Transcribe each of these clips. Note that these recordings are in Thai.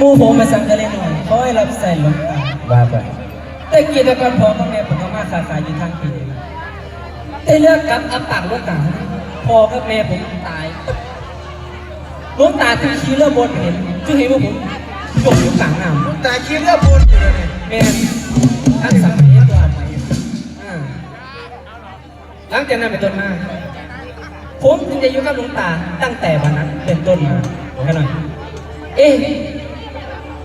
มูผมมาสั่งจะเล่นหน่อยเขาให้รับใส่ลงตาว่าไปแต่กิจกรพอต้องเนี่ผมก็มาสาขาอยู่ทางกิจแต่เลือกกับอับปากลูกต่างพอกับแม่ผมตายลูกตาที่ชี้เลือบนเห็นจึงเห็นว่าผมจมอยู่กลางน้ำลูกตาชี้เลือบนอยู่เลยแม่ท่านสั่งให้ตัวใหม่หลังจากนั้นเป็นต้นมาผมถึงจะอยู่กับลวงตาตั้งแต่วันนั้นเป็นต้นมาโอเขนายเอ๊ะ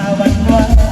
าวันว่า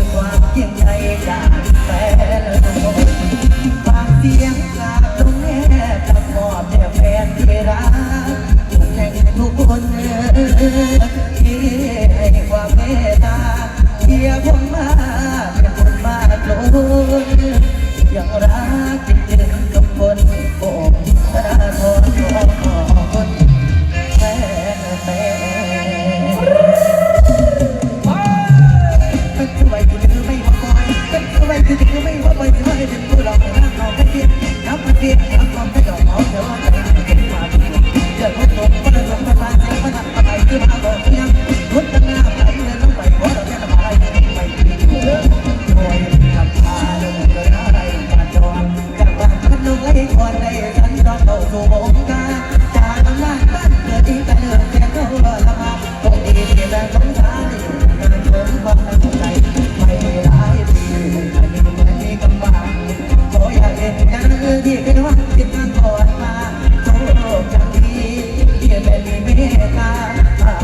อความเกี่ยงใจจากแฟนฝากเสียงกราบตรงแน่ตับอบแด่แฟนที่รักทุกแห่ทุกให้ความเมตตาเทียบวงมาเป็นคนมาโลนยังรัก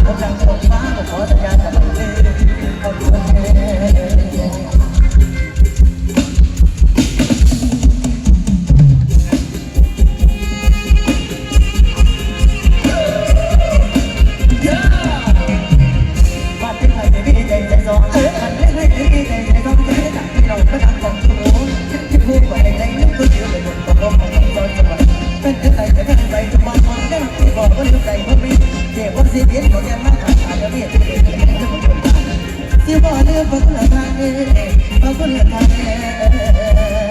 กำลังชมฟ้าขอ ที่บ่เลือกบ่คนละทางเด้บ่คนละทางเด้